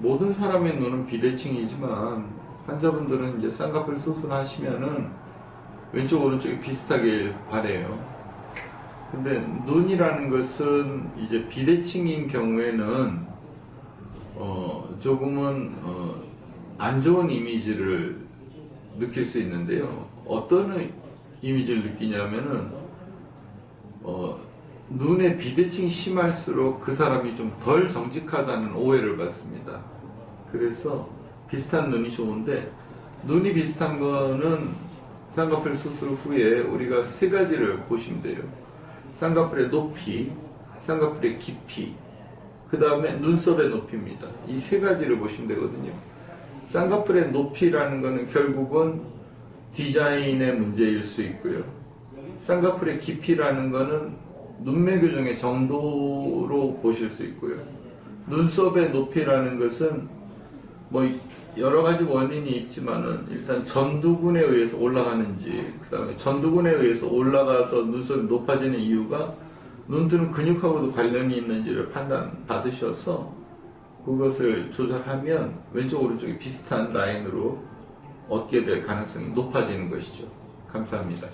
모든 사람의 눈은 비대칭이지만 환자분들은 이제 쌍꺼풀 수술하시면은 왼쪽 오른쪽이 비슷하게 바래요. 근데 눈이라는 것은 이제 비대칭인 경우에는 어 조금은 어, 안 좋은 이미지를 느낄 수 있는데요. 어떤 이미지를 느끼냐면은 어, 눈의 비대칭이 심할수록 그 사람이 좀 덜 정직하다는 오해를 받습니다. 그래서 비슷한 눈이 좋은데 눈이 비슷한 거는 쌍꺼풀 수술 후에 우리가 세 가지를 보시면 돼요. 쌍꺼풀의 높이, 쌍꺼풀의 깊이, 그 다음에 눈썹의 높이입니다. 이 세 가지를 보시면 되거든요. 쌍꺼풀의 높이라는 거는 결국은 디자인의 문제일 수 있고요. 쌍꺼풀의 깊이라는 거는 눈매 교정의 정도로 보실 수 있고요. 눈썹의 높이라는 것은 뭐 여러 가지 원인이 있지만은 일단 전두근에 의해서 올라가는지 그다음에 전두근에 의해서 올라가서 눈썹이 높아지는 이유가 눈뜨는 근육하고도 관련이 있는지를 판단 받으셔서 그것을 조절하면 왼쪽 오른쪽이 비슷한 라인으로 얻게 될 가능성이 높아지는 것이죠. 감사합니다.